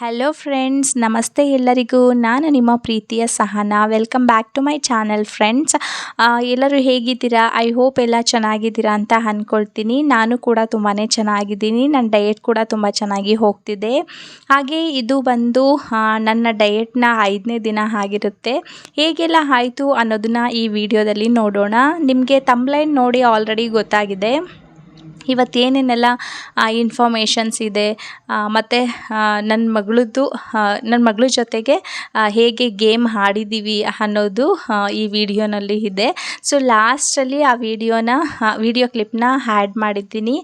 Hello friends ನಮಸ್ತೆ ಎಲ್ಲರಿಗೂ. ನಾನು ನಿಮ್ಮ ಪ್ರೀತಿಯ Sahana. Welcome back to my channel friends ಎಲ್ಲರೂ ಹೇಗಿದ್ದೀರಾ? ಐ ಹೋಪ್ ಎಲ್ಲ ಚೆನ್ನಾಗಿದ್ದೀರಾ ಅಂತ ಅಂದ್ಕೊಳ್ತೀನಿ ನಾನು ಕೂಡ ತುಂಬಾ ಚೆನ್ನಾಗಿದ್ದೀನಿ. ನನ್ನ ಡಯೆಟ್ ಕೂಡ ತುಂಬ ಚೆನ್ನಾಗಿ ಹೋಗ್ತಿದೆ. ಹಾಗೆ ಇದು ಬಂದು ನನ್ನ ಡಯೆಟ್ನ ಐದನೇ ದಿನ ಆಗಿರುತ್ತೆ. ಹೇಗೆಲ್ಲ ಆಯಿತು ಅನ್ನೋದನ್ನ ಈ ವಿಡಿಯೋದಲ್ಲಿ ನೋಡೋಣ. ನಿಮಗೆ ತಂಬ್ಲೈನ್ ನೋಡಿ ಆಲ್ರೆಡಿ ಗೊತ್ತಾಗಿದೆ. ಇವತ್ತೇನೇನೆಲ್ಲ ಇನ್ಫಾರ್ಮೇಷನ್ಸ್ ಇದೆ ಮತ್ತು ನನ್ನ ಮಗಳದ್ದು ನನ್ನ ಮಗಳ ಜೊತೆಗೆ ಹೇಗೆ ಗೇಮ್ ಆಡಿದ್ದೀವಿ ಅನ್ನೋದು ಈ ವಿಡಿಯೋನಲ್ಲಿ ಇದೆ. ಸೊ ಲಾಸ್ಟಲ್ಲಿ ಆ ವಿಡಿಯೋನ ವಿಡಿಯೋ ಕ್ಲಿಪ್ನ ಆ್ಯಡ್ ಮಾಡಿದ್ದೀನಿ.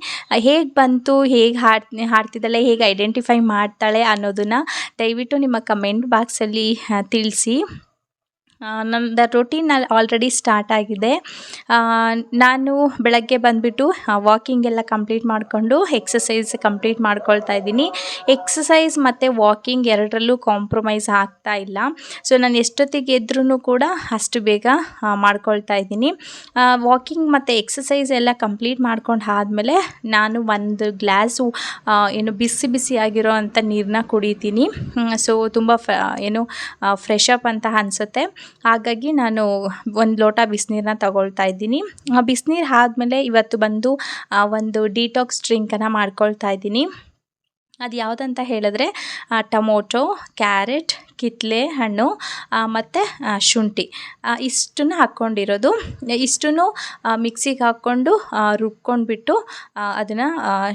ಹೇಗೆ ಬಂತು, ಹೇಗೆ ಹಾಡ್ ಹಾಡ್ತಿದ್ದಾಳೆ ಹೇಗೆ ಐಡೆಂಟಿಫೈ ಮಾಡ್ತಾಳೆ ಅನ್ನೋದನ್ನು ದಯವಿಟ್ಟು ನಿಮ್ಮ ಕಮೆಂಟ್ ಬಾಕ್ಸಲ್ಲಿ ತಿಳಿಸಿ. ನನ್ನದು ರೊಟೀನ್ ಆಲ್ರೆಡಿ ಸ್ಟಾರ್ಟ್ ಆಗಿದೆ. ನಾನು ಬೆಳಗ್ಗೆ ಬಂದುಬಿಟ್ಟು ವಾಕಿಂಗ್ ಎಲ್ಲ ಕಂಪ್ಲೀಟ್ ಮಾಡಿಕೊಂಡು ಎಕ್ಸಸೈಸ್ ಕಂಪ್ಲೀಟ್ ಮಾಡ್ಕೊಳ್ತಾ ಇದ್ದೀನಿ. ಎಕ್ಸಸೈಸ್ ಮತ್ತು ವಾಕಿಂಗ್ ಎರಡರಲ್ಲೂ ಕಾಂಪ್ರಮೈಸ್ ಆಗ್ತಾ ಇಲ್ಲ. ಸೊ ನಾನು ಎಷ್ಟೊತ್ತಿಗೆ ಎದ್ರೂ ಕೂಡ ಅಷ್ಟು ಬೇಗ ಮಾಡ್ಕೊಳ್ತಾ ಇದ್ದೀನಿ. ವಾಕಿಂಗ್ ಮತ್ತು ಎಕ್ಸಸೈಸ್ ಎಲ್ಲ ಕಂಪ್ಲೀಟ್ ಮಾಡ್ಕೊಂಡು ಆದಮೇಲೆ, ನಾನು ಒಂದು ಗ್ಲಾಸು ಏನು ಬಿಸಿ ಬಿಸಿ ಆಗಿರೋ ಅಂಥ ನೀರನ್ನ ಕುಡಿತೀನಿ. ಸೊ ತುಂಬ ಏನು ಫ್ರೆಶ್ ಅಪ್ ಅಂತ ಅನಿಸುತ್ತೆ. ಹಾಗಾಗಿ ನಾನು ಒಂದು ಲೋಟ ಬಿಸಿನೀರನ್ನ ತಗೊಳ್ತಾ ಇದ್ದೀನಿ. ಬಿಸಿನೀರು ಆದ್ಮೇಲೆ ಇವತ್ತು ಬಂದು ಒಂದು ಡಿಟಾಕ್ಸ್ ಡ್ರಿಂಕನ್ನು ಮಾಡ್ಕೊಳ್ತಾ ಇದ್ದೀನಿ. ಅದು ಯಾವುದಂತ ಹೇಳಿದ್ರೆ ಟಮೋಟೊ, ಕ್ಯಾರೆಟ್ ಕಿತ್ತಳೆ ಹಣ್ಣು ಮತ್ತು ಶುಂಠಿ. ಇಷ್ಟನ್ನು ಹಾಕ್ಕೊಂಡಿರೋದು. ಇಷ್ಟನ್ನು ಮಿಕ್ಸಿಗೆ ಹಾಕ್ಕೊಂಡು ರುಬ್ಕೊಂಡ್ಬಿಟ್ಟು ಅದನ್ನು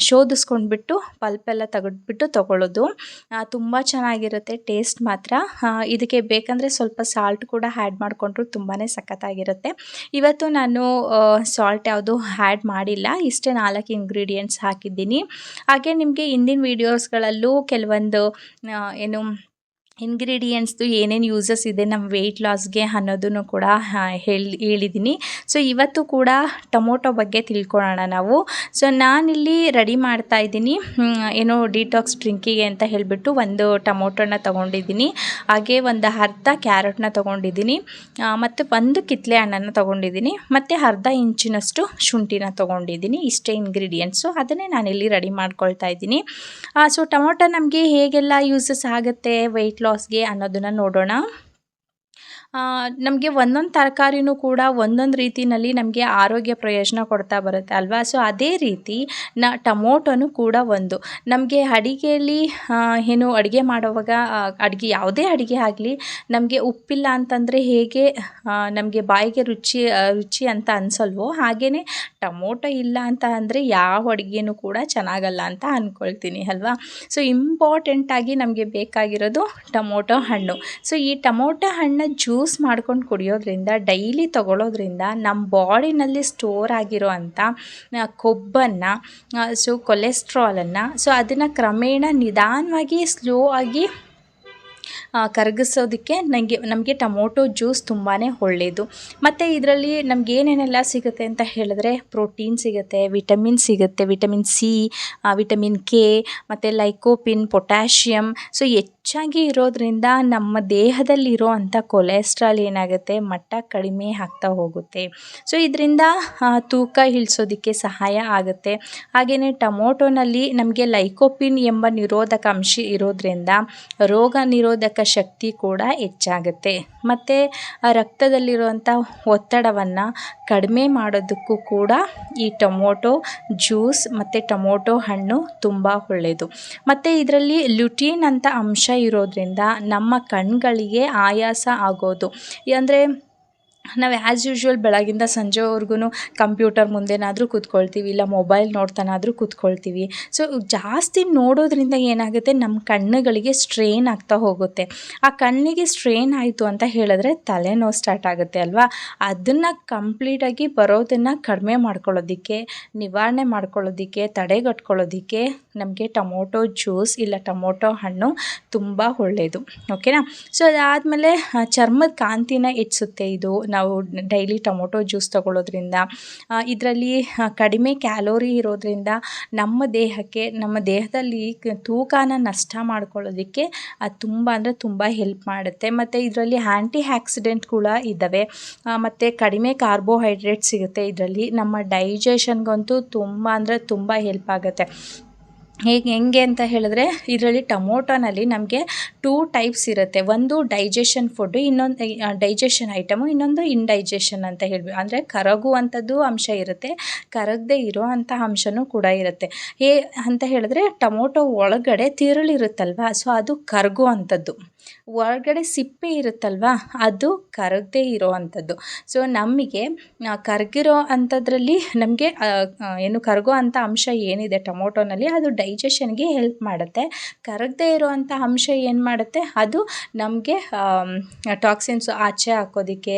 ಶೋಧಿಸ್ಕೊಂಡ್ಬಿಟ್ಟು, ಪಲ್ಪೆಲ್ಲ ತೆಗೆದ್ಬಿಟ್ಟು ತೊಗೊಳ್ಳೋದು. ತುಂಬ ಚೆನ್ನಾಗಿರುತ್ತೆ, ಟೇಸ್ಟ್ ಮಾತ್ರ. ಇದಕ್ಕೆ ಬೇಕಂದರೆ ಸ್ವಲ್ಪ ಸಾಲ್ಟ್ ಕೂಡ ಆ್ಯಡ್ ಮಾಡಿಕೊಂಡ್ರು ತುಂಬಾ ಸಖತ್ತಾಗಿರುತ್ತೆ. ಇವತ್ತು ನಾನು ಸಾಲ್ಟ್ ಯಾವುದು ಆ್ಯಡ್ ಮಾಡಿಲ್ಲ, ಇಷ್ಟೇ ನಾಲ್ಕು ಇಂಗ್ರೀಡಿಯೆಂಟ್ಸ್ ಹಾಕಿದ್ದೀನಿ. ಹಾಗೆ ನಿಮಗೆ ಹಿಂದಿನ ವೀಡಿಯೋಸ್ಗಳಲ್ಲೂ ಕೆಲವೊಂದು ಏನು ಇಂಗ್ರೀಡಿಯೆಂಟ್ಸ್ದು ಏನೇನು ಯೂಸಸ್ ಇದೆ ನಮ್ಮ ವೆಯ್ಟ್ ಲಾಸ್ಗೆ ಅನ್ನೋದನ್ನು ಕೂಡ ಹೇಳಿ ಹೇಳಿದ್ದೀನಿ ಸೊ ಇವತ್ತು ಕೂಡ ಟೊಮೊಟೊ ಬಗ್ಗೆ ತಿಳ್ಕೊಳ್ಳೋಣ ನಾವು. ಸೊ ನಾನಿಲ್ಲಿ ರೆಡಿ ಮಾಡ್ತಾ ಇದ್ದೀನಿ. ಏನೋ ಡಿಟಾಕ್ಸ್ ಡ್ರಿಂಕಿಗೆ ಅಂತ ಹೇಳಿಬಿಟ್ಟು ಒಂದು ಟೊಮೊಟೊನ ತೊಗೊಂಡಿದ್ದೀನಿ. ಹಾಗೆ ಒಂದು ಅರ್ಧ ಕ್ಯಾರೆಟ್ನ ತೊಗೊಂಡಿದ್ದೀನಿ. ಮತ್ತು ಒಂದು ಕಿತ್ತಲೆ ಹಣ್ಣನ್ನು ತೊಗೊಂಡಿದ್ದೀನಿ. ಮತ್ತು ಅರ್ಧ ಇಂಚಿನಷ್ಟು ಶುಂಠಿನ ತೊಗೊಂಡಿದ್ದೀನಿ. ಇಷ್ಟೇ ಇಂಗ್ರೀಡಿಯೆಂಟ್ಸು ಅದನ್ನೇ ನಾನಿಲ್ಲಿ ರೆಡಿ ಮಾಡ್ಕೊಳ್ತಾ ಇದ್ದೀನಿ. ಸೊ ಟೊಮೊಟೊ ನಮಗೆ ಹೇಗೆಲ್ಲ ಯೂಸಸ್ ಆಗುತ್ತೆ? ವೆಯ್ಟ್ ಲಾಸ್ಗೆ ಅನ್ನೋದನ್ನು ನೋಡೋಣ. ನಮಗೆ ಒಂದೊಂದು ತರಕಾರಿನೂ ಕೂಡ ಒಂದೊಂದು ರೀತಿಯಲ್ಲಿ ನಮಗೆ ಆರೋಗ್ಯ ಪ್ರಯೋಜನ ಕೊಡ್ತಾ ಬರುತ್ತೆ ಅಲ್ವಾ? ಸೊ ಅದೇ ರೀತಿ ನ, ಟೊಮೊಟೊನು ಕೂಡ ಒಂದು. ನಮಗೆ ಅಡಿಗೆಯಲ್ಲಿ ಏನು ಅಡುಗೆ ಮಾಡುವಾಗ ಅಡುಗೆ ಯಾವುದೇ ಅಡುಗೆ ಆಗಲಿ, ನಮಗೆ ಉಪ್ಪಿಲ್ಲ ಅಂತಂದರೆ ಹೇಗೆ ನಮಗೆ ಬಾಯಿಗೆ ರುಚಿ ರುಚಿ ಅಂತ ಅನಿಸಲ್ವೋ? ಹಾಗೆಯೇ ಟೊಮೊಟೊ ಇಲ್ಲ ಅಂತ ಅಂದರೆ ಯಾವ ಅಡುಗೆನೂ ಕೂಡ ಚೆನ್ನಾಗಲ್ಲ ಅಂತ ಅಂದ್ಕೊಳ್ತೀನಿ ಅಲ್ವಾ? ಸೊ ಇಂಪಾರ್ಟೆಂಟಾಗಿ ನಮಗೆ ಬೇಕಾಗಿರೋದು ಟೊಮೊಟೊ ಹಣ್ಣು. ಸೊ ಈ ಟೊಮೊಟೊ ಹಣ್ಣು ಜ್ಯೂಸ್ ಮಾಡ್ಕೊಂಡು ಕುಡಿಯೋದ್ರಿಂದ ಡೈಲಿ ತಗೊಳ್ಳೋದ್ರಿಂದ ನಮ್ಮ ಬಾಡಿನಲ್ಲಿ ಸ್ಟೋರ್ ಆಗಿರೋ ಅಂಥ ಕೊಬ್ಬನ್ನು ಸೊ ಕೊಲೆಸ್ಟ್ರಾಲನ್ನು ಸೊ ಅದನ್ನು ಕ್ರಮೇಣ ನಿಧಾನವಾಗಿ ಸ್ಲೋ ಆಗಿ ಕರಗಿಸೋದಕ್ಕೆ ನನಗೆ ನಮಗೆ ಟೊಮೊಟೊ ಜ್ಯೂಸ್ ತುಂಬಾ ಒಳ್ಳೆಯದು ಮತ್ತು ಇದರಲ್ಲಿ ನಮ್ಗೆ ಏನೇನೆಲ್ಲ ಸಿಗುತ್ತೆ ಅಂತ ಹೇಳಿದ್ರೆ ಪ್ರೋಟೀನ್ ಸಿಗುತ್ತೆ ವಿಟಮಿನ್ ಸಿಗುತ್ತೆ ವಿಟಮಿನ್ ಸಿ ವಿಟಮಿನ್ ಕೆ ಮತ್ತು ಲೈಕೋಪಿನ್ ಪೊಟ್ಯಾಷಿಯಮ್ ಸೊ ಹೆಚ್ಚಾಗಿ ಇರೋದ್ರಿಂದ ನಮ್ಮ ದೇಹದಲ್ಲಿರೋ ಅಂಥ ಕೊಲೆಸ್ಟ್ರಾಲ್ ಏನಾಗುತ್ತೆ ಮಟ್ಟ ಕಡಿಮೆ ಆಗ್ತಾ ಹೋಗುತ್ತೆ. ಸೊ, ಇದರಿಂದ ತೂಕ ಇಳಿಸೋದಕ್ಕೆ ಸಹಾಯ ಆಗುತ್ತೆ. ಹಾಗೆಯೇ ಟೊಮೊಟೊನಲ್ಲಿ ನಮಗೆ ಲೈಕೋಪಿನ್ ಎಂಬ ನಿರೋಧಕ ಅಂಶ ಇರೋದ್ರಿಂದ ರೋಗ ನಿರೋಧಕ ಶಕ್ತಿ ಕೂಡ ಹೆಚ್ಚಾಗುತ್ತೆ. ಮತ್ತು ರಕ್ತದಲ್ಲಿರುವಂಥ ಒತ್ತಡವನ್ನು ಕಡಿಮೆ ಮಾಡೋದಕ್ಕೂ ಕೂಡ ಈ ಟೊಮೊಟೊ ಜ್ಯೂಸ್ ಮತ್ತು ಟೊಮೊಟೊ ಹಣ್ಣು ತುಂಬ ಒಳ್ಳೆಯದು ಮತ್ತು ಇದರಲ್ಲಿ ಲ್ಯುಟೀನ್ ಅಂತ ಅಂಶ ಇರೋದ್ರಿಂದ ನಮ್ಮ ಕಣ್ಣುಗಳಿಗೆ ಆಯಾಸ ಆಗೋದು. ಅಂದರೆ ನಾವು ಆ್ಯಸ್ ಯೂಶ್ವಲ್ ಬೆಳಗಿಂದ ಸಂಜೆವರೆಗೂ ಕಂಪ್ಯೂಟರ್ ಮುಂದೆನಾದರೂ ಕೂತ್ಕೊಳ್ತೀವಿ, ಇಲ್ಲ ಮೊಬೈಲ್ ನೋಡ್ತಾನಾದರೂ ಕೂತ್ಕೊಳ್ತೀವಿ. ಸೊ ಜಾಸ್ತಿ ನೋಡೋದ್ರಿಂದ ಏನಾಗುತ್ತೆ ನಮ್ಮ ಕಣ್ಣುಗಳಿಗೆ ಸ್ಟ್ರೇನ್ ಆಗ್ತಾ ಹೋಗುತ್ತೆ. ಆ ಕಣ್ಣಿಗೆ ಸ್ಟ್ರೇನ್ ಆಯಿತು ಅಂತ ಹೇಳಿದ್ರೆ ತಲೆನೋವು ಸ್ಟಾರ್ಟ್ ಆಗುತ್ತೆ ಅಲ್ವಾ? ಅದನ್ನು ಕಂಪ್ಲೀಟಾಗಿ ಬರೋದನ್ನು ಕಡಿಮೆ ಮಾಡ್ಕೊಳ್ಳೋದಕ್ಕೆ, ನಿವಾರಣೆ ಮಾಡ್ಕೊಳ್ಳೋದಕ್ಕೆ, ತಡೆಗಟ್ಕೊಳ್ಳೋದಕ್ಕೆ ನಮಗೆ ಟೊಮೊಟೊ ಜ್ಯೂಸ್ ಇಲ್ಲ ಟೊಮೊಟೊ ಹಣ್ಣು ತುಂಬ ಒಳ್ಳೆಯದು ಓಕೆನಾ ಸೊ ಅದಾದಮೇಲೆ ಚರ್ಮದ ಕಾಂತಿನ ಹೆಚ್ಚಿಸುತ್ತೆ ಇದು. ನಾವು ಡೈಲಿ ಟೊಮೊಟೊ ಜ್ಯೂಸ್ ತಗೊಳ್ಳೋದ್ರಿಂದ ಇದರಲ್ಲಿ ಕಡಿಮೆ ಕ್ಯಾಲೋರಿ ಇರೋದ್ರಿಂದ ನಮ್ಮ ದೇಹಕ್ಕೆ, ನಮ್ಮ ದೇಹದಲ್ಲಿ ತೂಕನ ನಷ್ಟ ಮಾಡ್ಕೊಳ್ಳೋದಕ್ಕೆ ಅದು ತುಂಬ ಅಂದರೆ ತುಂಬ ಹೆಲ್ಪ್ ಮಾಡುತ್ತೆ. ಮತ್ತು ಇದರಲ್ಲಿ ಆ್ಯಂಟಿ ಆಕ್ಸಿಡೆಂಟ್ ಕೂಡ ಇದ್ದಾವೆ. ಮತ್ತು ಕಡಿಮೆ ಕಾರ್ಬೋಹೈಡ್ರೇಟ್ ಸಿಗುತ್ತೆ ಇದರಲ್ಲಿ. ನಮ್ಮ ಡೈಜೆಷನ್ಗಂತೂ ತುಂಬ ಅಂದರೆ ತುಂಬ ಹೆಲ್ಪ್ ಆಗುತ್ತೆ. ಹೇಗೆ, ಹೆಂಗೆ ಅಂತ ಹೇಳಿದ್ರೆ, ಇದರಲ್ಲಿ ಟೊಮೊಟೊನಲ್ಲಿ ನಮಗೆ ಟೂ ಟೈಪ್ಸ್ ಇರುತ್ತೆ. ಒಂದು ಡೈಜೆಷನ್ ಫುಡ್ಡು ಇನ್ನೊಂದು ಡೈಜೆಷನ್ ಐಟಮು ಇನ್ನೊಂದು ಇಂಡೈಜೆಷನ್ ಅಂತ ಹೇಳ್ಬೋದು ಅಂದರೆ ಕರಗುವಂಥದ್ದು ಅಂಶ ಇರುತ್ತೆ. ಕರಗದೆ ಇರೋ ಅಂಥ ಅಂಶನೂ ಕೂಡ ಇರುತ್ತೆ. ಹೇ, ಅಂತ ಹೇಳಿದ್ರೆ ಟೊಮೊಟೊ ಒಳಗಡೆ ತಿರುಳಿರುತ್ತಲ್ವ? ಸೊ ಅದು ಕರಗುವಂಥದ್ದು. ಒಳಗಡೆ ಸಿಪ್ಪೆ ಇರುತ್ತಲ್ವ, ಅದು ಕರಗದೇ ಇರೋ ಅಂಥದ್ದು ಸೊ ನಮಗೆ ಕರಗಿರೋ ಅಂಥದ್ರಲ್ಲಿ ನಮಗೆ ಏನು ಕರಗೋ ಅಂಥ ಅಂಶ ಏನಿದೆ ಟೊಮೊಟೊನಲ್ಲಿ, ಅದು ಡೈಜೆಷನ್ಗೆ ಹೆಲ್ಪ್ ಮಾಡುತ್ತೆ. ಕರಗದೆ ಅಂಥ ಅಂಶ ಏನು ಮಾಡುತ್ತೆ, ಅದು ನಮಗೆ ಟಾಕ್ಸಿನ್ಸ್ ಆಚೆ ಹಾಕೋದಕ್ಕೆ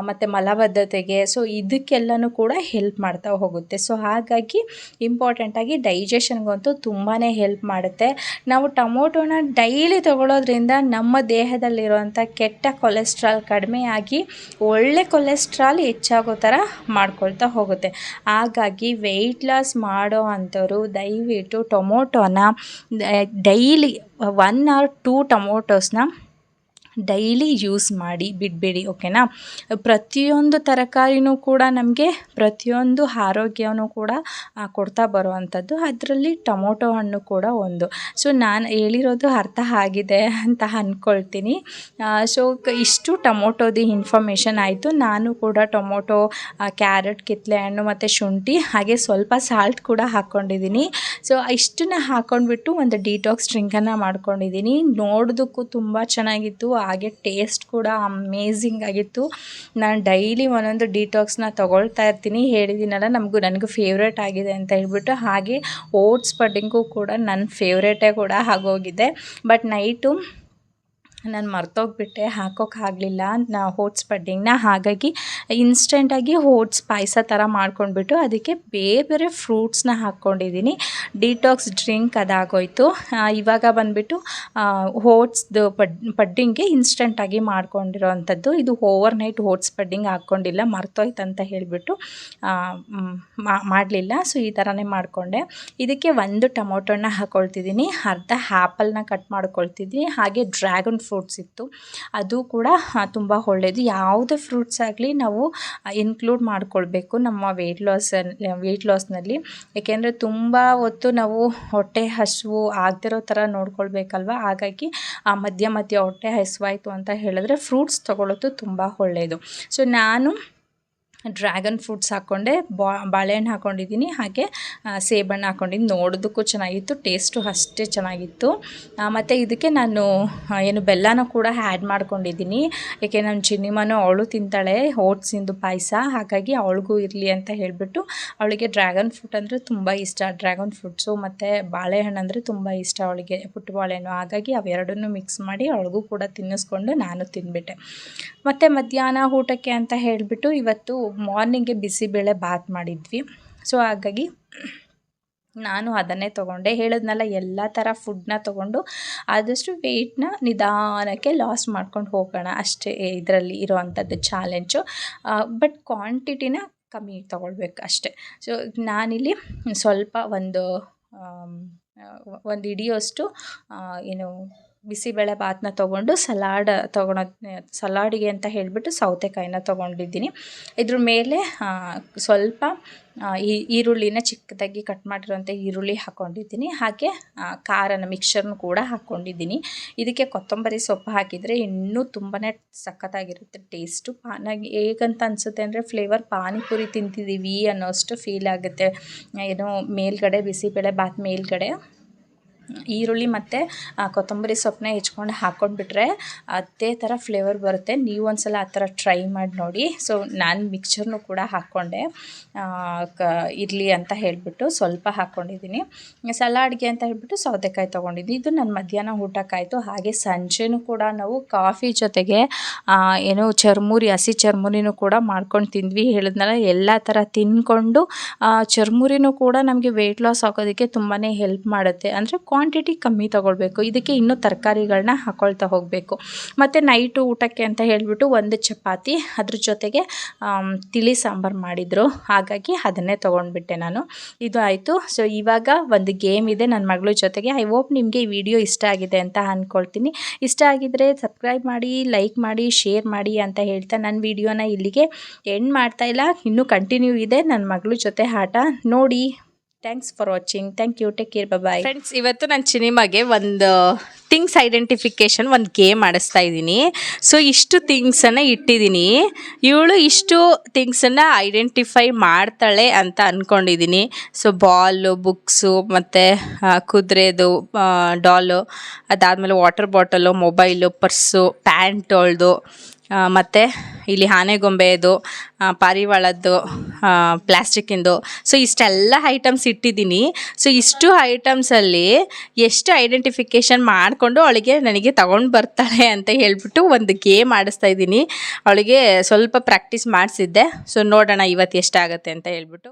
ಮತ್ತು ಮಲಬದ್ಧತೆಗೆ, ಸೊ, ಇದಕ್ಕೆಲ್ಲನೂ ಕೂಡ ಹೆಲ್ಪ್ ಮಾಡ್ತಾ ಹೋಗುತ್ತೆ. ಸೊ, ಹಾಗಾಗಿ ಇಂಪಾರ್ಟೆಂಟಾಗಿ ಡೈಜೆಷನ್ಗಂತೂ ತುಂಬಾ ಹೆಲ್ಪ್ ಮಾಡುತ್ತೆ. ನಾವು ಟೊಮೊಟೊನ ಡೈಲಿ ತೊಗೊಳೋದ್ರಿಂದ ನಮ್ಮ ದೇಹದಲ್ಲಿರುವಂಥ ಕೆಟ್ಟ ಕೊಲೆಸ್ಟ್ರಾಲ್ ಕಡಿಮೆಯಾಗಿ ಒಳ್ಳೆ ಕೊಲೆಸ್ಟ್ರಾಲ್ ಹೆಚ್ಚಾಗೋ ಥರ ಮಾಡ್ಕೊಳ್ತಾ ಹೋಗುತ್ತೆ. ಹಾಗಾಗಿ ವೆಯ್ಟ್ ಲಾಸ್ ಮಾಡೋ ಅಂಥವ್ರು ದಯವಿಟ್ಟು ಟೊಮೊಟೊನ ಡೈಲಿ ಒನ್ ಆರ್ ಟೂ ಟೊಮೊಟೊಸ್ನ ಡೈಲಿ ಯೂಸ್ ಮಾಡಿ ಬಿಡಬೇಡಿ, ಓಕೆನಾ? ಪ್ರತಿಯೊಂದು ತರಕಾರಿನೂ ಕೂಡ ನಮಗೆ ಪ್ರತಿಯೊಂದು ಆರೋಗ್ಯನೂ ಕೂಡ ಕೊಡ್ತಾ ಬರುವಂಥದ್ದು. ಅದರಲ್ಲಿ ಟೊಮೊಟೊ ಹಣ್ಣು ಕೂಡ ಒಂದು. ಸೊ, ನಾನು ಹೇಳಿರೋದು ಅರ್ಥ ಆಗಿದೆ ಅಂತ ಅಂದ್ಕೊಳ್ತೀನಿ ಸೊ ಇಷ್ಟು ಟೊಮೊಟೊದು ಇನ್ಫಾರ್ಮೇಷನ್ ಆಯಿತು. ನಾನು ಕೂಡ ಟೊಮೊಟೊ ಕ್ಯಾರೆಟ್ ಕಿತ್ತಲೆ ಹಣ್ಣು ಮತ್ತು ಶುಂಠಿ, ಹಾಗೆ ಸ್ವಲ್ಪ ಸಾಲ್ಟ್ ಕೂಡ ಹಾಕ್ಕೊಂಡಿದ್ದೀನಿ ಸೊ, ಇಷ್ಟನ್ನ ಹಾಕ್ಕೊಂಡ್ಬಿಟ್ಟು ಒಂದು ಡಿಟಾಕ್ಸ್ ಡ್ರಿಂಕನ್ನು ಮಾಡ್ಕೊಂಡಿದ್ದೀನಿ. ನೋಡೋದಕ್ಕೂ ತುಂಬ ಚೆನ್ನಾಗಿತ್ತು. ಹಾಗೆ ಟೇಸ್ಟ್ ಕೂಡ ಅಮೇಝಿಂಗ್ ಆಗಿತ್ತು. ನಾನು ಡೈಲಿ ಒಂದೊಂದು ಡಿಟಾಕ್ಸ್ನ ತೊಗೊಳ್ತಾ ಇರ್ತೀನಿ. ಹೇಳಿದ್ದೀನಲ್ಲ ನಮಗೂ ನನಗೂ ಫೇವ್ರೇಟ್ ಆಗಿದೆ ಅಂತ ಹೇಳ್ಬಿಟ್ಟು, ಹಾಗೆ ಓಟ್ಸ್ ಪಡ್ಡಿಂಗು ಕೂಡ ನನ್ನ ಫೇವ್ರೇಟೇ ಕೂಡ ಆಗೋಗಿದೆ. ಬಟ್ ನೈಟು ನಾನು ಮರ್ತೋಗ್ಬಿಟ್ಟೆ ಹಾಕೋಕ್ಕಾಗಲಿಲ್ಲ ನಾ ಹೋಟ್ಸ್ ಪಡ್ಡಿಂಗ್ನ ಹಾಗಾಗಿ ಇನ್ಸ್ಟೆಂಟಾಗಿ ಓಟ್ಸ್ ಪಾಯಸ ಥರ ಮಾಡ್ಕೊಂಡ್ಬಿಟ್ಟು ಅದಕ್ಕೆ ಬೇರೆ ಬೇರೆ ಫ್ರೂಟ್ಸ್ನ ಹಾಕ್ಕೊಂಡಿದ್ದೀನಿ. ಡಿಟಾಕ್ಸ್ ಡ್ರಿಂಕ್ ಅದಾಗೋಯ್ತು. ಇವಾಗ ಬಂದುಬಿಟ್ಟು ಹೋಟ್ಸ್ದು ಪಡ್, ಪಡ್ಡಿಂಗ್ಗೆ ಇನ್ಸ್ಟೆಂಟಾಗಿ ಮಾಡ್ಕೊಂಡಿರೋ ಅಂಥದ್ದು ಇದು ಓವರ್ ನೈಟ್ ಹೋಟ್ಸ್ ಪಡ್ಡಿಂಗ್ ಹಾಕ್ಕೊಂಡಿಲ್ಲ, ಮರ್ತೋಯ್ತು ಅಂತ ಹೇಳಿಬಿಟ್ಟು ಮಾಡಲಿಲ್ಲ. ಸೊ ಈ ಥರನೇ ಮಾಡಿಕೊಂಡೆ. ಇದಕ್ಕೆ ಒಂದು ಟೊಮೊಟೊನ ಹಾಕ್ಕೊಳ್ತಿದ್ದೀನಿ ಅರ್ಧ ಆ್ಯಪಲ್ನ ಕಟ್ ಮಾಡ್ಕೊಳ್ತಿದ್ದೀನಿ. ಹಾಗೆ ಡ್ರ್ಯಾಗನ್ ಫ್ರೂಟ್ ಫ್ರೂಟ್ಸ್ ಇತ್ತು. ಅದು ಕೂಡ ತುಂಬ ಒಳ್ಳೆಯದು ಯಾವುದೇ ಫ್ರೂಟ್ಸ್ ಆಗಲಿ ನಾವು ಇನ್ಕ್ಲೂಡ್ ಮಾಡಿಕೊಳ್ಬೇಕು ನಮ್ಮ ವೆಯ್ಟ್ ಲಾಸ್ ವೆಯ್ಟ್ ಲಾಸ್ನಲ್ಲಿ ಏಕೆಂದರೆ ತುಂಬ ಹೊತ್ತು ನಾವು ಹೊಟ್ಟೆ ಹಸಿವು ಆಗದಿರೋ ಥರ ನೋಡ್ಕೊಳ್ಬೇಕಲ್ವ? ಹಾಗಾಗಿ, ಆ, ಮಧ್ಯ ಮಧ್ಯ ಹೊಟ್ಟೆ ಹಸಿವಾಯಿತು ಅಂತ ಹೇಳಿದ್ರೆ ಫ್ರೂಟ್ಸ್ ತೊಗೊಳ್ಳೋದು ತುಂಬ ಒಳ್ಳೆಯದು ಸೊ ನಾನು ಡ್ರ್ಯಾಗನ್ ಫ್ರೂಟ್ಸ್ ಹಾಕ್ಕೊಂಡೆ ಬಾಳೆಹಣ್ಣು ಹಾಕ್ಕೊಂಡಿದ್ದೀನಿ ಹಾಗೆ ಸೇಬಣ್ಣು ಹಾಕ್ಕೊಂಡಿದ್ದೀನಿ ನೋಡೋದಕ್ಕೂ ಚೆನ್ನಾಗಿತ್ತು, ಟೇಸ್ಟು ಅಷ್ಟೇ ಚೆನ್ನಾಗಿತ್ತು. ಮತ್ತು ಇದಕ್ಕೆ ನಾನು ಏನು ಬೆಲ್ಲನೂ ಕೂಡ ಆ್ಯಡ್ ಮಾಡ್ಕೊಂಡಿದ್ದೀನಿ. ಏಕೆ ನನ್ನ ಚಿನ್ನಿಮನೂ ಅವಳು ತಿಂತಾಳೆ, ಓಟ್ಸಿಂದು ಪಾಯಸ, ಹಾಗಾಗಿ ಅವಳಿಗೂ ಇರಲಿ ಅಂತ ಹೇಳಿಬಿಟ್ಟು, ಅವಳಿಗೆ ಡ್ರ್ಯಾಗನ್ ಫ್ರೂಟ್ ಅಂದರೆ ತುಂಬ ಇಷ್ಟ. ಡ್ರ್ಯಾಗನ್ ಫ್ರೂಟ್ಸು ಮತ್ತು ಬಾಳೆಹಣ್ಣು ಅಂದರೆ ತುಂಬ ಇಷ್ಟ ಅವಳಿಗೆ, ಪುಟ್ಟ ಬಾಳೆಹಣ್ಣು. ಹಾಗಾಗಿ ಅವೆರಡನ್ನೂ ಮಿಕ್ಸ್ ಮಾಡಿ ಅವಳಿಗೂ ಕೂಡ ತಿನ್ನಿಸ್ಕೊಂಡು ನಾನು ತಿಂದ್ಬಿಟ್ಟೆ. ಮತ್ತು ಮಧ್ಯಾಹ್ನ ಊಟಕ್ಕೆ ಅಂತ ಹೇಳಿಬಿಟ್ಟು ಇವತ್ತು ಮಾರ್ನಿಂಗೆ ಬಿಸಿಬೇಳೆ ಬಾತ್ ಮಾಡಿದ್ವಿ. ಸೊ ಹಾಗಾಗಿ ನಾನು ಅದನ್ನೇ ತೊಗೊಂಡೆ. ಹೇಳಿದ್ನಲ್ಲ, ಎಲ್ಲ ಥರ ಫುಡ್ನ ತೊಗೊಂಡು ಆದಷ್ಟು ವೆಯ್ಟ್ನ ನಿಧಾನಕ್ಕೆ ಲಾಸ್ ಮಾಡ್ಕೊಂಡು ಹೋಗೋಣ. ಅಷ್ಟೇ ಇದರಲ್ಲಿ ಇರೋವಂಥದ್ದು ಚಾಲೆಂಜು ಬಟ್ ಕ್ವಾಂಟಿಟಿನ ಕಮ್ಮಿ ತೊಗೊಳ್ಬೇಕು ಅಷ್ಟೇ. ಸೊ ನಾನಿಲ್ಲಿ ಸ್ವಲ್ಪ ಒಂದು ಒಂದು ಹಿಡಿಯೋಷ್ಟು ಏನು ಬಿಸಿಬೇಳೆ ಭಾತನ್ನ ತೊಗೊಂಡು ಸಲಾಡ್ ತೊಗೊಳೋ ಸಲಾಡಿಗೆ ಅಂತ ಹೇಳಿಬಿಟ್ಟು ಸೌತೆಕಾಯಿನ ತೊಗೊಂಡಿದ್ದೀನಿ. ಇದ್ರ ಮೇಲೆ ಸ್ವಲ್ಪ ಈ ಈರುಳ್ಳಿನ ಚಿಕ್ಕದಾಗಿ ಕಟ್ ಮಾಡಿರೋಂಥ ಈರುಳ್ಳಿ ಹಾಕ್ಕೊಂಡಿದ್ದೀನಿ ಹಾಗೆ ಖಾರನ ಮಿಕ್ಸರ್ನು ಕೂಡ ಹಾಕ್ಕೊಂಡಿದ್ದೀನಿ ಇದಕ್ಕೆ ಕೊತ್ತಂಬರಿ ಸೊಪ್ಪು ಹಾಕಿದರೆ ಇನ್ನೂ ತುಂಬಾ ಸಖತ್ತಾಗಿರುತ್ತೆ ಟೇಸ್ಟು. ಪಾನಾಗಿ ಹೇಗಂತ ಅನಿಸುತ್ತೆ ಅಂದರೆ ಫ್ಲೇವರ್ ಪಾನಿಪುರಿ ತಿಂತಿದ್ದೀವಿ ಅನ್ನೋಷ್ಟು ಫೀಲ್ ಆಗುತ್ತೆ. ಏನೋ ಮೇಲ್ಗಡೆ ಬಿಸಿಬೇಳೆ ಬಾತ್ ಮೇಲ್ಗಡೆ ಈರುಳ್ಳಿ ಮತ್ತು ಕೊತ್ತಂಬರಿ ಸೊಪ್ಪನ್ನ ಹೆಚ್ಕೊಂಡು ಹಾಕ್ಕೊಂಡ್ಬಿಟ್ರೆ ಅದೇ ಥರ ಫ್ಲೇವರ್ ಬರುತ್ತೆ. ನೀವು ಒಂದು ಸಲ ಆ ಥರ ಟ್ರೈ ಮಾಡಿ ನೋಡಿ. ಸೊ, ನಾನು ಮಿಕ್ಚರ್ನು ಕೂಡ ಹಾಕ್ಕೊಂಡೆ. ಕ, ಇರಲಿ ಅಂತ ಹೇಳಿಬಿಟ್ಟು ಸ್ವಲ್ಪ ಹಾಕ್ಕೊಂಡಿದ್ದೀನಿ. ಸಲಾಡ್ಗೆ ಅಂತ ಹೇಳ್ಬಿಟ್ಟು ಸೌತೆಕಾಯಿ ತೊಗೊಂಡಿದ್ದೀನಿ. ಇದು ನನ್ನ ಮಧ್ಯಾಹ್ನ ಊಟಕ್ಕಾಯಿತು. ಹಾಗೆ ಸಂಜೆನೂ ಕೂಡ ನಾವು ಕಾಫಿ ಜೊತೆಗೆ ಏನು ಚರ್ಮುರಿ, ಹಸಿ ಚರ್ಮುರಿನೂ ಕೂಡ ಮಾಡ್ಕೊಂಡು ತಿಂದ್ವಿ. ಹೇಳಿದ್ನಲ್ಲ, ಎಲ್ಲ ಥರ ತಿನ್ಕೊಂಡು ಚರ್ಮುರಿನೂ ಕೂಡ ನಮಗೆ ವೆಯ್ಟ್ ಲಾಸ್ ಆಗೋದಕ್ಕೆ ತುಂಬಾ ಹೆಲ್ಪ್ ಮಾಡುತ್ತೆ. ಅಂದರೆ ಕ್ವಾಂಟಿಟಿ ಕಮ್ಮಿ ತೊಗೊಳ್ಬೇಕು. ಇದಕ್ಕೆ ಇನ್ನೂ ತರಕಾರಿಗಳನ್ನ ಹಾಕ್ಕೊಳ್ತಾ ಹೋಗಬೇಕು. ಮತ್ತು ನೈಟು ಊಟಕ್ಕೆ ಅಂತ ಹೇಳಿಬಿಟ್ಟು ಒಂದು ಚಪಾತಿ, ಅದ್ರ ಜೊತೆಗೆ ತಿಳಿ ಸಾಂಬಾರು ಮಾಡಿದರು. ಹಾಗಾಗಿ ಅದನ್ನೇ ತೊಗೊಂಡ್ಬಿಟ್ಟೆ ನಾನು. ಇದು ಆಯಿತು. ಸೊ ಇವಾಗ ಒಂದು ಗೇಮ್ ಇದೆ. ನನ್ನ ಮಗಳ ಜೊತೆಗೆ ಐ ಹೋಪ್ ನಿಮಗೆ ಈ ವಿಡಿಯೋ ಇಷ್ಟ ಆಗಿದೆ ಅಂತ ಅಂದ್ಕೊಳ್ತೀನಿ ಇಷ್ಟ ಆಗಿದ್ದರೆ ಸಬ್ಸ್ಕ್ರೈಬ್ ಮಾಡಿ ಲೈಕ್ ಮಾಡಿ ಶೇರ್ ಮಾಡಿ ಅಂತ ಹೇಳ್ತಾ ನನ್ನ ವಿಡಿಯೋನ ಇಲ್ಲಿಗೆ ಎಂಡ್ ಮಾಡ್ತಾಯಿಲ್ಲ ಇನ್ನೂ ಕಂಟಿನ್ಯೂ ಇದೆ. ನನ್ನ ಮಗಳ ಜೊತೆ ಆಟ ನೋಡಿ. Thanks for watching thank you take care bye friends ಇವತ್ತು ನಾನು ಸಿನಿಮಾಗೆ ಒಂದು ಥಿಂಗ್ಸ್ ಐಡೆಂಟಿಫಿಕೇಷನ್ ಒಂದು ಗೇಮ್ ಆಡಿಸ್ತಾ ಇದ್ದೀನಿ. ಸೊ ಇಷ್ಟು ಥಿಂಗ್ಸನ್ನು ಇಟ್ಟಿದ್ದೀನಿ. ಇವಳು ಇಷ್ಟು ಥಿಂಗ್ಸನ್ನು ಐಡೆಂಟಿಫೈ ಮಾಡ್ತಾಳೆ ಅಂತ ಅಂದ್ಕೊಂಡಿದ್ದೀನಿ ಸೊ ಬಾಲು ಬುಕ್ಸು ಮತ್ತು ಕುದುರೆದು ಡಾಲು ಅದಾದಮೇಲೆ water bottle mobile purse pant ಅವಳದು ಮತ್ತು ಇಲ್ಲಿ ಆನೆಗೊಂಬೆದು ಪಾರಿವಾಳದ್ದು ಪ್ಲ್ಯಾಸ್ಟಿಕ್ಕಿಂದು ಸೊ ಇಷ್ಟೆಲ್ಲ ಐಟಮ್ಸ್ ಇಟ್ಟಿದ್ದೀನಿ. ಸೊ ಇಷ್ಟು ಐಟಮ್ಸಲ್ಲಿ ಎಷ್ಟು ಐಡೆಂಟಿಫಿಕೇಷನ್ ಮಾಡಿಕೊಂಡು ಅವಳಿಗೆ ನನಗೆ ತಗೊಂಡು ಬರ್ತಾಳೆ ಅಂತ ಹೇಳ್ಬಿಟ್ಟು ಒಂದು ಗೇಮ್ ಆಡಿಸ್ತಾ ಇದ್ದೀನಿ. ಅವಳಿಗೆ ಸ್ವಲ್ಪ ಪ್ರಾಕ್ಟೀಸ್ ಮಾಡಿಸಿದ್ದೆ. ಸೊ ನೋಡೋಣ ಇವತ್ತು ಎಷ್ಟಾಗತ್ತೆ ಅಂತ ಹೇಳ್ಬಿಟ್ಟು.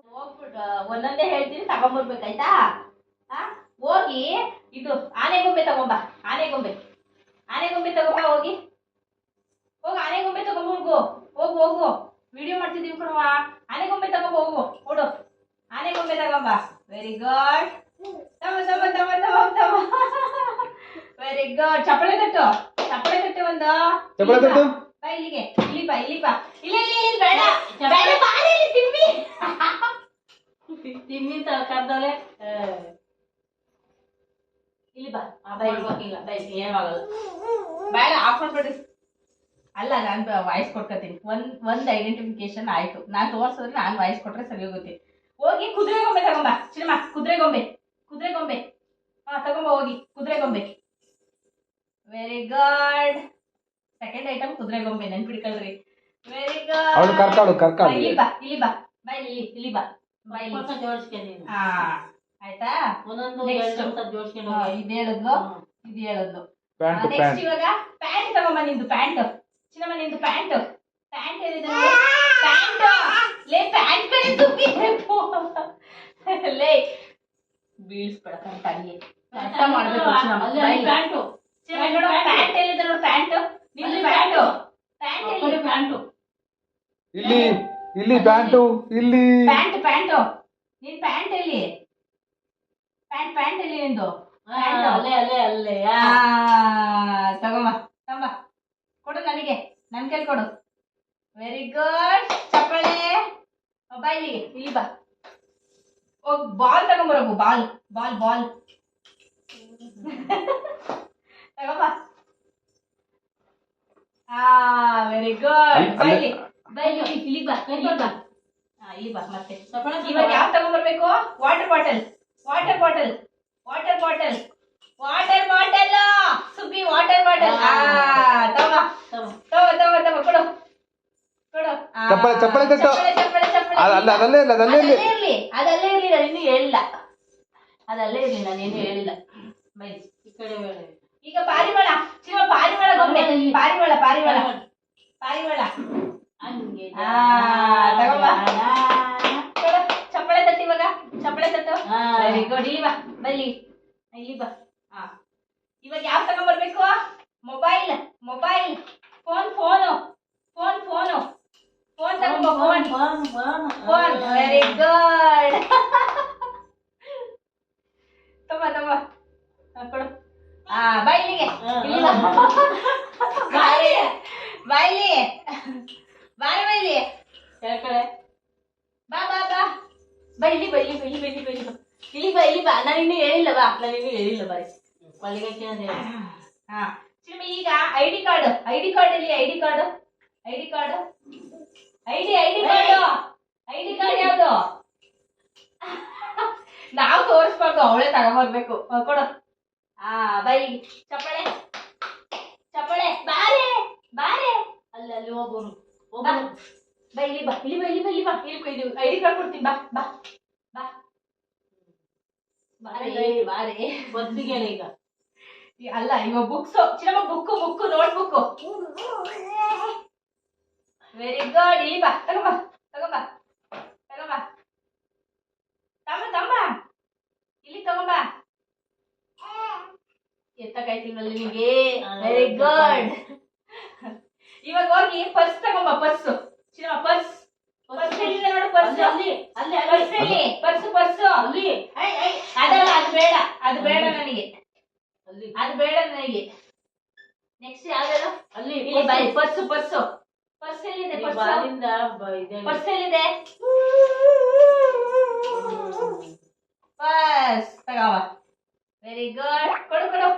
ಒಂದೊಂದೇ ಹೇಳ್ತೀನಿ, ತಗೊಂಡ್ಬರ್ಬೇಕಾಯ್ತಾ? ಹೋಗಿ. ಇದು ಆನೆಗೊಂಬೆ ತಗೊಂಬ. ಆನೆಗೊಂಬೆ ಆನೆಗೊಂಬೆ ತಗೊಂಬ, ಹೋಗಿ. ಹೋಗು ಆನೆಗೊಂಬೆ ತಗೊಂಬ, ಹೋಗು. ಹೋಗು ಹೋಗು. ವಿಡಿಯೋ ಮಾಡ್ತಿದ್ದೀವಿ ಕೊಡುವ ಆನೆಗೊಂಬೆ ತಗೊಂಬ, ಹೋಗು. ಕೊಡು ಆನೆಗೊಂಬೆ ತಗೊಂಬ. ವೆರಿ ಗುಡ್ ತಮ್ಮ ತಮ್ಮ ತಮ್ಮ ತಮ್ಮ ತಮ್ಮ ಗುಡ್ ಚಪ್ಪಳೆ ತಟ್ಟು. ಚಪ್ಪಳೆ ತಟ್ಟು ಒಂದು. ಚಪ್ಪಳೆ ತಟ್ಟು. ಬಾ ಇಲ್ಲಿಗೆ. ಇಲ್ಲಿ ಬಾ ಇಲ್ಲಿ ಬಾ ಇಲ್ಲ ಇಲ್ಲ ಇಲ್ಲಿ ಬೇಡ ಬೇಡ ಬಾ ಇಲ್ಲಿ ತಿಮ್ಮಿ ತಿಮ್ಮಿ ತ ಕರ್ದವ್ರೆ. ಇಲ್ಲಿ ಬಾ ಆ ಇಲ್ಲ ಬಾ ಇಲ್ಲಿ ಏನೂ ಆಗಲ್ಲ. ಬೇಡ ಹಾಕೊಂಡ್ಬಿಡಿ ಅಲ್ಲ ನಾನು ವಾಯ್ಸ್ ಕೊಟ್ಕೋತೀನಿ. ಒಂದ್ ಒಂದ್ ಐಡೆಂಟಿಫಿಕೇಶನ್ ಆಯ್ತು. ನಾನು ತೋರ್ಸಿದ್ರೆ ನಾನು ವಾಯ್ಸ್ ಕೊಟ್ರೆ ಸರಿ ಹೋಗುತ್ತೆ. ಹೋಗಿ ಕುದುರೆ ಗೊಂಬೆ ತಗೊಂಬ. ಸಿನಿಮಾ ಕುದುರೆ ಗೊಂಬೆ. ಕುದುರೆ ಗೊಂಬೆ. ಹಾ ತಗೊಂಬ ಹೋಗಿ. ಕುದುರೆ ಗೊಂಬೆ. ವೆರಿ ಗುಡ್ ಸೆಕೆಂಡ್ ಐಟಮ್ ಕುದುರೆ ಗೊಂಬೆ ನೆನ್ಪಿಡ್ಕೊಳ್ರಿ. ವೆರಿ ಅವಳು ಗುಡ್ ಕರ್ಕಾಳು ಕರ್ಕಾಳು ಇಲ್ಲಿ ಬಾ ಇಲ್ಲಿ ಬಾ ಬಾ ಇಲ್ಲಿ ಇಲ್ಲಿ ಬಾ. ಬಾ ಇಲ್ಲಿ. ಸ್ವಲ್ಪ ಜೋಡಿಸ್ಕೊಂಡು ಹಾ ಆಯ್ತಾ? ಒಂದೊಂದು Next. ಎರಡು ನಿಮಿಷ ಜೋಡಿಸ್ಕೊಂಡು ಹಾ, ಹೋಗಿ ಇದ್ ಹೇಳಿದ್ಲು ಇದು ಹೇಳಿದ್ಲು. ಪ್ಯಾಂಟ್ ನೆಕ್ಸ್ಟ್ ಪ್ಯಾಂಟ್ ಇವಾಗ ಪ್ಯಾಂಟ್ ತಗೊಂಬ ನಿಂದು ಪ್ಯಾಂಟ್ ಚಿನ್ನಮ್ಮ ನಿಂದು ಪ್ಯಾಂಟ್ ಪ್ಯಾಂಟ್ ಹೇಳಿದ ಪ್ಯಾಂಟ್ ಲೇ ಪ್ಯಾಂಟ್ ಕಡೆ ತುಂಬಿಬೇಕು ಲೇ ಬೀಳ್ಸ್ಬೇಡ ತಂಗಿ. ಅರ್ಥ ಮಾಡ್ಬೇಕು ಚಿನ್ನಮ್ಮ. ಅಲ್ಲಿ ಬಾ ಅಲ್ಲಿ ಇಲ್ಲಿ. ಪ್ಯಾಂಟು ಚಿನ್ನಮ್ಮ ನೋಡು ಪ್ಯಾಂಟ್ ಎಲ್ಲಿದೆ ನೋಡು ಪ್ಯಾಂಟ್ ನಿಂದು ಅಲ್ಲಿ ಪ್ಯಾಂಟ್ ಪ್ಯಾಂಟು. ಪ್ಯಾಂಟ್ ಕೊಡಿ ಎಲ್ಲಿ ಪ್ಯಾಂಟು ಇಲ್ಲಿ ಇಲ್ಲಿ ಪ್ಯಾಂಟು ಇಲ್ಲಿ ಪ್ಯಾಂಟ್ ಪ್ಯಾಂಟ್ ನಿನ್ ಪ್ಯಾಂಟ್ ಎಲ್ಲಿ ಪ್ಯಾಂಟ್ ಪ್ಯಾಂಟ್ ಎಲ್ಲಿ ನಿಂದು ಆ, ಅಲ್ಲೇ ಅಲ್ಲೇ ಅಲ್ಲೇ ಆ, ತಗೊಂಬ ತಗೊಂಬ ಕೊಡು ನನಗೆ ನನ್ ಕೈಲಿ ಕೊಡು ವೆರಿ ಗುಡ್ ಚಪ್ಪಳೆ ಬಾ ಇಲ್ಲಿಗೆ ಇಲ್ಲಿ ಬಾ ಹೋಗ್ ಬಾಲ್ ತಗೊಂಬರೋಗು ಬಾಲ್ ಬಾಲ್ ಬಾಲ್ ತಗೊಂಬ ಆ ವೆರಿ ಗುಡ್ ಇಲ್ಲಿ ಬಾ ಇಲ್ಲಿ ಬಾ ಇಲ್ಲಿ ಬಾ ಆ, ಇಲ್ಲಿ ಬಾ ಮತ್ತೆ ಚಪ್ಪಳ ಇವಾಗ ಯಾವ ತಗೊಂಡ್ಬರ್ಬೇಕು water bottle water bottle water bottle water bottle Subbi water bottle ಆ ತಗೋ ತಗೋ ತಗೋ ತಗೋ ಕೊಡು ಚಪ್ಪಳೆ, ಅದ್ ಅಲ್ಲ ಅದಲ್ಲೇ ಇಲ್ಲ ಅದಲ್ಲೇ ಇಲ್ಲ ಅದಲ್ಲೇ ಇರ್ಲಿ ಅದಲ್ಲೇ ಇರ್ಲಿ ನಾನು ಇನ್ನೂ ಹೇಳಿಲ್ಲ ಅದಲ್ಲೇ ಇರ್ಲಿ ನಾನು ಇನ್ನೂ ಹೇಳಿಲ್ಲ ಬೈ ಈ ಕಡೆ ಬೇಡ ಈಗ ಪಾರಿವಾಳ ಶಿವ ಪಾರಿವಾಳ ಗೊಂಬೆ ಪಾರಿವಾಳ ಪಾರಿವಾಳ ಪಾರಿವಾಳ ಹಂಗೆ ಆ, ತಗೊಂಬಾ. ಕೊಡು ಚಪ್ಪಳೆ ತಟ್ಟು ಇವಾಗ. ಚಪ್ಪಳೆ ತಟ್ಟು ಆ. ವೆರಿ ಗುಡ್ ಇಲ್ಲಿ ಬಾ ಬಲ್ಲಿ ಇಲ್ಲಿ ಬಾ. ಹಾ ಇವಾಗ ಯಾವ ತಗೊಂಡ್ಬರ್ಬೇಕು mobile mobile. Phone phone. Phone phone. Phone ತಗೊಂಬ ಫೋನ್. ಫೋನ್ ವೆರಿ ಗುಡ್ ತಮ್ಮ ತಮ್ಮ ಹಾ, ಕೊಡು ಆ ಬಾ ಇಲ್ಲಿಗೆ ಇಲ್ಲಿ. ಬಾ ಬಾಯಿ ಬಾಯಿಲಿ. ಬಾರಿ ಬೈಲಿ ಕೆಳಗಡೆ ಬಾ ಬಾ ಬಾ. ಬೈಲಿ ಬೈಲಿ ಬೈಲಿ ಬೈಲಿ ಬೈಲಿ. ಇಲ್ಲಿ ಬಾ ಇಲ್ಲಿ ಬಾ. ನಾನು ಇನ್ನೂ ಹೇಳಿಲ್ಲ ಬಾ. ನಾನು ಇನ್ನೂ ಹೇಳಿಲ್ಲ ಬಾರಿ. ಮಲ್ಲಿಗೆ ಕೇಳಿದೆ ಹಾ. ಚಿಮ್ಮ ಈಗ I D card. I D card ಅಲ್ಲಿ I D card. I D card. I D I D card. I D card ಯಾವುದು? ನಾವು ತೋರಿಸ್ಬಾರ್ದು ಅವಳೇ ತಗೊಂಡ್ಬರ್ಬೇಕು ಕೊಡು. ಆ ಬೈ. ಚಪ್ಪಳೆ. ಚಪ್ಪಳೆ. ಬಾರೆ. ಬಾರೆ. ಅಲ್ಲ ಅಲ್ಲಿ ಹೋಗೋನು. ಬಾ. ಬಾ ಇಲ್ಲಿ ಬೈಲಿ ಇಲ್ಲಿ ಬಾ ಇಲ್ಲಿ ಬಾ ಇಲ್ಲಿ ಬಾ. ಇಲ್ಲಿ ಬಾ ಇಲ್ಲಿ ಐ ಕಾರ್ಡ್ ಕೊಡ್ತೀನಿ. ಬಾ ಬಾ. ಬಾ. ಬಾರೆ ಬಾರೆ. ಬಸ್ಸಿಗೆ ಈಗ. ಈ- ಅಲ್ಲ ಇವಾಗ books. Chinnamma book book note book very good ಇಲ್ಲಿ ಬಾ. ತಗೊಂಬಾ. ತಗೊಂಬ ತಮ್ಮ ತಮ್ಮ ಇಲ್ಲಿ ತಗೊಂಬ ಎತ್ತಕಾಯ್ತಿಲ್ವಲ್ಲ ನಿಮಗೆ ವೆರಿ ಗುಡ್ ಇವಾಗ ಹೋಗಿ ಪರ್ಸ್ ತಗೊಂಬ ಪರ್ಸ್ ಚಿನ್ನಮ್ಮ ಪರ್ಸ್ ಪರ್ಸ್ ಎಲ್ಲಿದೆ ನೋಡು ಪರ್ಸ್ ಅಲ್ಲಿ ಅಲ್ಲಿ ಅಲ್ಲಿ. ಪರ್ಸ್ ಪರ್ಸ್ ಪರ್ಸ್ ಅಲ್ಲಿ. ಅದಲ್ಲ ಅದು ಬೇಡ. ಅದು ಬೇಡ ನನಗೆ. ಅಲ್ಲಿ. ಅದು ಬೇಡ ನನಗೆ. ನೆಕ್ಸ್ಟ್ ಯಾವ್ದು ಅಲ್ಲಿ ಇಲ್ಲಿ ಪರ್ಸು ಪರ್ಸು ಪರ್ಸ್ ಎಲ್ಲಿದೆ ಪರ್ಸ್ ಅಲ್ಲಿಂದ ಪರ್ಸ್ ಎಲ್ಲಿದೆ? ಬಸ್ ತಗೋ ವೆರಿ ಗುಡ್ ಕೊಡು ಕೊಡು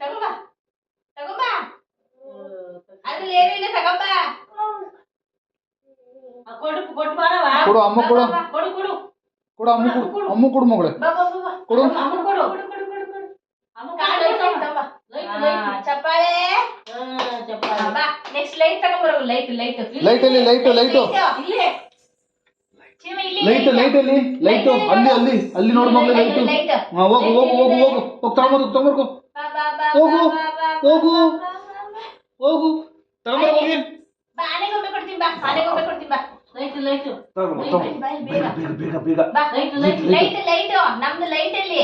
ತಗೊಂಬ ತಗೊಂಬ ಅದ್ರಲ್ಲಿ ಏನೂ ಇಲ್ಲ ತಗೊಂಬ ಆ ಕೊಡು ಕೊಟ್ಟು ಬಾರವ ಕೊಡು ಅಮ್ಮ ಕೊಡು. ಕೊಡು ಅಮ್ಮ ಕೊಡು. ಅಮ್ಮ ಕೊಡು ಮಗಳೇ. ಬಾ ಬಾ ಬಾ, ಬಾ. ಕೊಡು. ಲೈಟ್ ಲೈಟ್ ಹಾ, ಲೈಟ್. ಚಪ್ಪಾಳೆ. ಹಾ ಬಾ ನೆಕ್ಸ್ಟ್ ಲೈಟ್ ತಗೊಂಬರೋ ಲೈಟ್ ಲೈಟ್ ಲೈಟ್ ಅಲ್ಲಿ ಲೈಟ್ ಲೈಟ್ ಇಲ್ಲಿ. ಚೀಮ ಇಲ್ಲಿ ಲೈಟ್ ಲೈಟ್ ಅಲ್ಲಿ ಲೈಟ್ ಅಲ್ಲಿ ಅಲ್ಲಿ ಅಲ್ಲಿ ನೋಡು ಮಗಳು ಲೈಟ್ ಹೋಗು ಹೋಗು ಹೋಗು ಹೋಗು. ಹೋಗಿ ತಗೊಂಬರ್ಕು ತಗೊಂಬರ್ಕು. ಬಾ ಬಾ ಬಾ ಹೋಗು, ಹೋಗು. ಹೋಗು. ತಗೊಂಬರ್ ಹೋಗಿ. ಬಾ ಆನೆಗೊಂಬೆ ಕೊಡ್ತೀನಿ ಬಾ. ಆನೆಗೊಂಬೆ ಕೊಡ್ತೀನಿ ಬಾ. ಲೈಟ್ ಲೈಟ್ ಬೇಗ ಬೇಗ ಬೇಗ ಬಾ ಲೈಟ್ ಲೈಟ್ ಲೈಟ್ ಲೈಟ್ ನಮ್ದು ಲೈಟ್ ಅಲ್ಲಿ?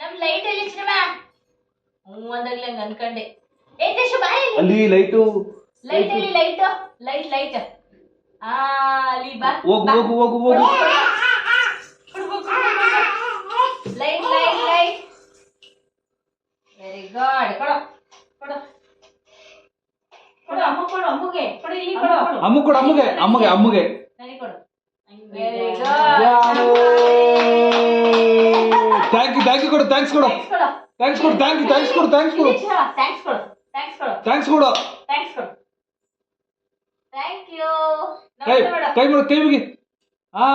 ನಮ್ ಲೈಟ್ ಅಲ್ಲಿ ಚಿನ್ನಮ್ಮ ಹ್ಞೂ ಅಂದಾಗ್ಲೇ ಹಂಗ ಅನ್ಕಂಡೆ ಏ ದೇಶು ಬಾಯಿ ಅಲ್ಲಿ ಲೈಟು ಲೈಟ್ ಅಲ್ಲಿ ಲೈಟ್ ಲೈಟ್ ಲೈಟ್ ಆ ಅಲ್ಲಿ ಬಾ ಹೋಗು ಹೋಗು ಹೋಗು ಹೋಗು light light light very good ಕೊಡು ಕೊಡು ಕೊಡು ಅಮ್ಮ ಕೊಡು ಅಮ್ಮಗೆ ಕೊಡು ಇಲ್ಲಿ ಅಮ್ಮ ಕೊಡು ಕೊಡು ಅಮ್ಮ ಕೊಡು ಅಮ್ಮಗೆ ಅಮ್ಮಗೆ ಅಮ್ಮಗೆ ನನಗೆ ಕೊಡು very good thank you thank you ಕೊಡು. ಥ್ಯಾಂಕ್ಸ್ ಕೊಡು. ಥ್ಯಾಂಕ್ಸ್ ಕೊಡು ಥ್ಯಾಂಕ್ ಯು ಥ್ಯಾಂಕ್ಸ್ ಕೊಡು ಥ್ಯಾಂಕ್ಸ್ ಕೊಡು. ಥ್ಯಾಂಕ್ಸ್ ಕೊಡು ಥ್ಯಾಂಕ್ಸ್ ಕೊಡು. ಥ್ಯಾಂಕ್ಸ್ ಕೊಡು. ಥ್ಯಾಂಕ್ ಯು ಕೈ ಕೈ ಮಾಡು ಕೈ ಮುಗಿ ಆ.